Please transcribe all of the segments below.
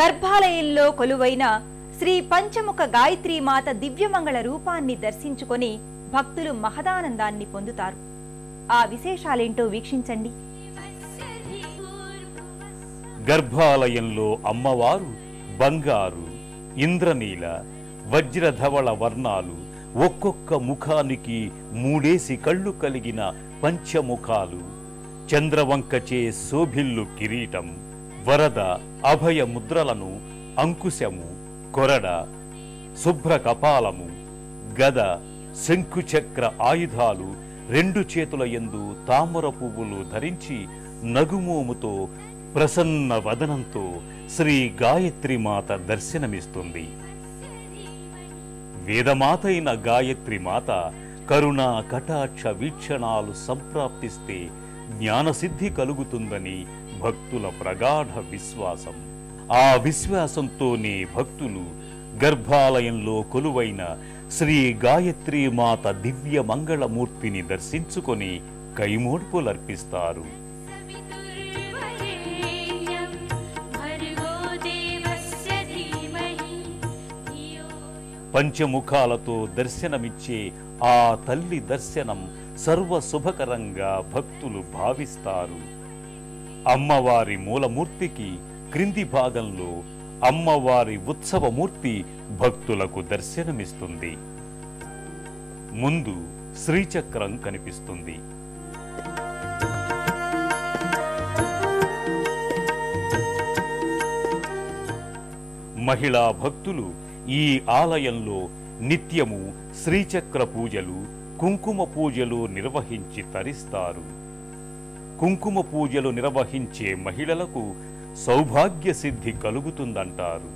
గర్భాలయంలో కొలువైన శ్రీ పంచముఖ గాయత్రీ మాత దివ్యమంగళ రూపాన్ని దర్శించుకొని భక్తులు మహదానందాన్ని పొందుతారు. ఆ విశేషాలేంటో వీక్షించండి. గర్భాలయంలో అమ్మవారు బంగారు ఇంద్రనీల వజ్రధవళ వర్ణాలు ఒక్కొక్క ముఖానికి మూడేసి కళ్ళు కలిగిన పంచముఖాలు. చంద్రవంకచే శోభిల్లు కిరీటం. వరద అభయ ముద్రలను అంకుశము కొరడ శుభ్ర కపాలము గద శంకుచక్ర ఆయుధాలు రెండు చేతుల యందు తామర పువ్వులు ధరించి నగుమోముతో ప్రసన్న వదనంతో శ్రీ గాయత్రి మాత దర్శనమిస్తుంది. వేదమాతైన గాయత్రి మాత కరుణా కటాక్ష వీక్షణాలు సంప్రాప్తిస్తే జ్ఞానసిద్ధి కలుగుతుందని భక్తుల ప్రగాఢ విశ్వాసం. ఆ విశ్వాసంతోనే భక్తులు గర్భాలయంలో కొలువైన శ్రీ గాయత్రి మాత దివ్య మంగళమూర్తిని దర్శించుకొని కైమూడ్పులర్పిస్తారు. పంచముఖాలతో దర్శనమిచ్చే ఆ తల్లి దర్శనం సర్వ శుభకరంగా భక్తులు భావిస్తారు. అమ్మవారి మూలమూర్తికి క్రింది భాగంలో అమ్మవారి ఉత్సవమూర్తి భక్తులకు దర్శనమిస్తుంది. ముందు శ్రీచక్రం కనిపిస్తుంది. మహిళా భక్తులు ఈ ఆలయంలో నిత్యము శ్రీచక్ర పూజలు కుంకుమ పూజలు నిర్వహించి తరిస్తారు. కుంకుమ పూజలు నిర్వహించే మహిళలకు సౌభాగ్య సిద్ధి కలుగుతుందంటారు.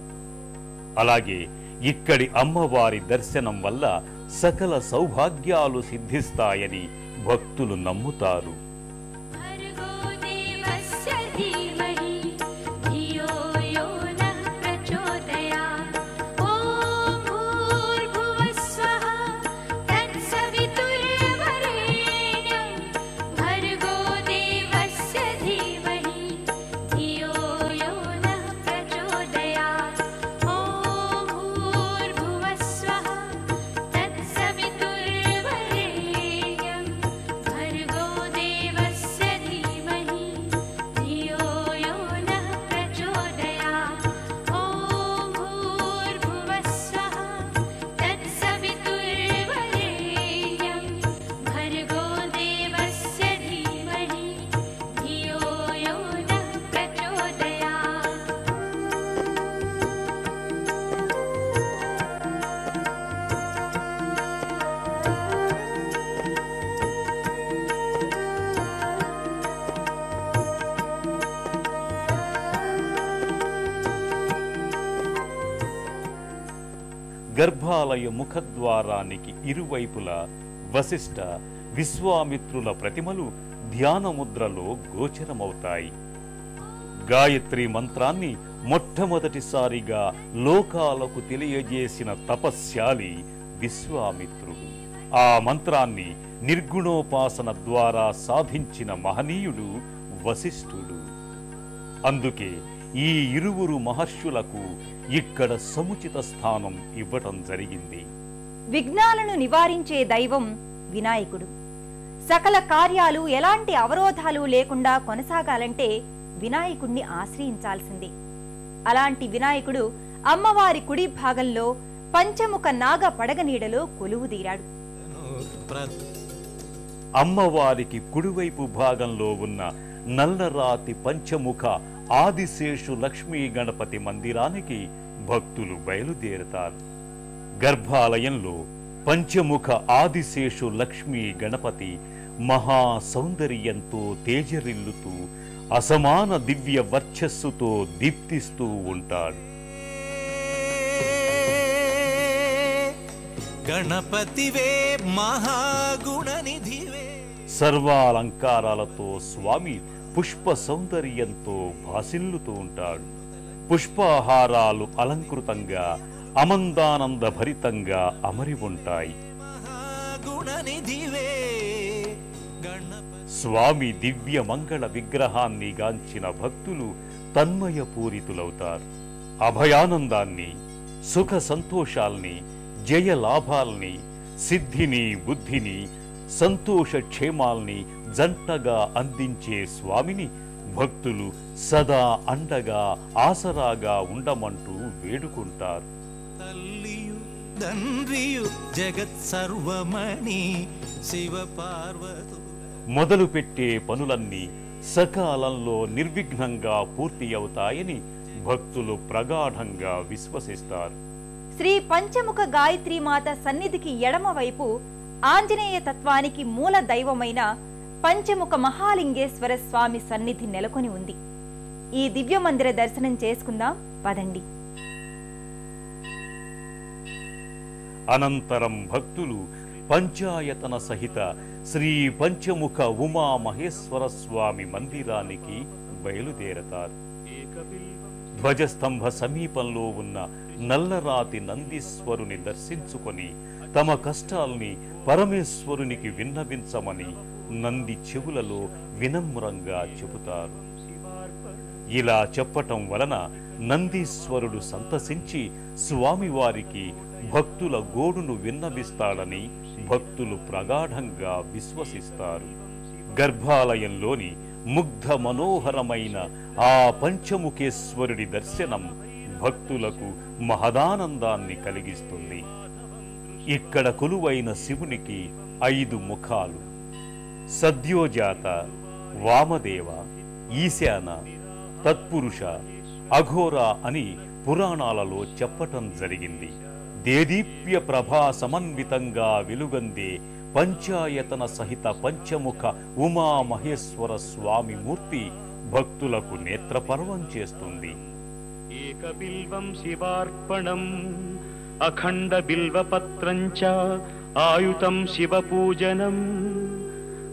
అలాగే ఇక్కడి అమ్మవారి దర్శనం వల్ల సకల సౌభాగ్యాలు సిద్ధిస్తాయని భక్తులు నమ్ముతారు. గర్భాలయ ముఖద్వారానికి ఇరువైపులా వశిష్ఠ విశ్వామిత్రుల ప్రతిమలు ధ్యానముద్రలో గోచరమవుతాయి. గాయత్రి మంత్రాన్ని మొట్టమొదటిసారిగా లోకాలకు తెలియజేసిన తపస్శాలి విశ్వామిత్రుడు. ఆ మంత్రాన్ని నిర్గుణోపాసన ద్వారా సాధించిన మహనీయుడు వశిష్ఠుడు. అందుకే ఈ ఇరువురు మహర్షులకు ఇక్కడ సముచిత స్థానం ఇవ్వటం జరిగింది. విఘ్నాలను నివారించే దైవం వినాయకుడు. సకల కార్యాలు ఎలాంటి అవరోధాలు లేకుండా కొనసాగాలంటే వినాయకుణ్ణి ఆశ్రయించాల్సిందే. అలాంటి వినాయకుడు అమ్మవారి కుడి భాగంలో పంచముఖ నాగ పడగనీడలో కొలువుదీరాడు అమ్మవారికి కుడివైపు భాగంలో ఉన్న నల్లరాతి పంచముఖ ఆదిశేషు లక్ష్మీ గణపతి మందిరానికి భక్తులు బయలుదేరుతారు. గర్భాలయంలో పంచముఖ ఆదిశేషు లక్ష్మీ గణపతి మహా సౌందర్యంతో తేజరిల్లుతూ అసమాన దివ్య వర్చస్సుతో దీప్తిస్తూ ఉంటాడు. గణపతివే మహాగుణనిధివే. సర్వాలంకారాలతో స్వామి పుష్ప సౌందర్యంతో భాసిల్లుతూ ఉంటాడు. పుష్పాహారాలు అలంకృతంగా అమందానంద భరితంగా అమరి ఉంటాయి. స్వామి దివ్య మంగళ విగ్రహాన్ని గాంచిన భక్తులు తన్మయ పూరితులవుతారు అభయానందాన్ని సుఖ సంతోషాల్ని జయ లాభాల్ని సిద్ధిని బుద్ధిని సంతోష క్షేమాల్ని జంటగా అందించే స్వామిని భక్తులు సదా అండగా ఆసరాగా ఉండమంటూ వేడుకుంటారు. తల్లియు తండ్రియు జగత్ సర్వమణి శివ పార్వతు మొదలుపెట్టే పనులన్నీ సకాలంలో నిర్విఘ్నంగా పూర్తి అవుతాయని భక్తులు ప్రగాఢంగా విశ్వసిస్తారు. శ్రీ పంచముఖ గాయత్రీ మాత సన్నిధికి ఎడమ వైపు ఆంజనేయ తత్వానికి మూల దైవమైన పంచముఖ మహాలింగేశ్వర స్వామి సన్నిధి నెలకొని ఉంది. ఈ దివ్య మందిర దర్శనం చేసుకుందాం పదండి. అనంతరం భక్తులు పంచాయతన సహిత శ్రీ పంచముఖ ఉమా మహేశ్వర స్వామి మందిరానికి బయలుదేరతారు. ధ్వజస్తంభ సమీపంలో ఉన్న నల్లరాతి నందీశ్వరుని దర్శించుకొని తమ కష్టాల్ని పరమేశ్వరునికి విన్నవించమని నంది చెవులలో వినమ్రంగా చెబుతారు. ఇలా చెప్పటం వలన నందీశ్వరుడు సంతసించి స్వామివారికి భక్తుల గోడును విన్నవిస్తాడని భక్తులు ప్రగాఢంగా విశ్వసిస్తారు. గర్భాలయంలోని ముగ్ధ మనోహరమైన ఆ పంచముఖేశ్వరుడి దర్శనం భక్తులకు మహదానందాన్ని కలిగిస్తుంది. ఇక్కడ కొలువైన శివునికి ఐదు ముఖాలు. సద్యోజాత వామదేవ ఈశాన తత్పురుష అఘోర అని పురాణాలలో చెప్పటం జరిగింది. దేదీప్య ప్రభా సమన్వితంగా వెలుగందే పంచాయతన సహిత పంచముఖ ఉమా మహేశ్వర స్వామి మూర్తి భక్తులకు నేత్రపర్వం చేస్తుంది. ఏకబిల్వం శివార్పణం अखण्डबिल्वपत्रञ्च आयुतं शिवपूजनम्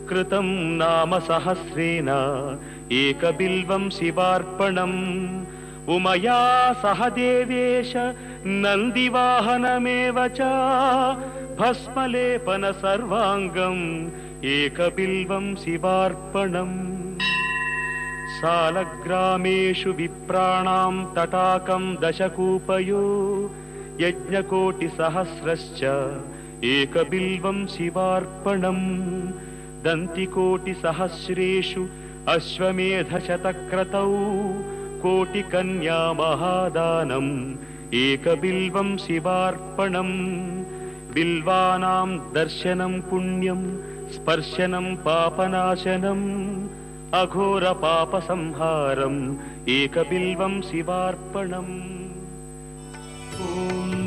कृतं नाम सहस्रेण एकबिल्वं शिवार्पणम्। उमया सह देवेश नन्दिवाहनमेव च भस्मलेपन सर्वाङ्गम् एकबिल्वं शिवार्पणम्। सालग्रामेषु विप्राणां तटाकं दशकूपयो यज्ञकोटिसहस्रश्च एकबिल्वं शिवार्पणम् दन्तिकोटिसहस्रेषु अश्वमेधशतक्रतौ कोटिकन्यामहादानम् एकबिल्वं शिवार्पणम् बिल्वानां दर्शनं पुण्यं स्पर्शनं पापनाशनम् अघोरपापसंहारम् एकबिल्वं शिवार्पणम्।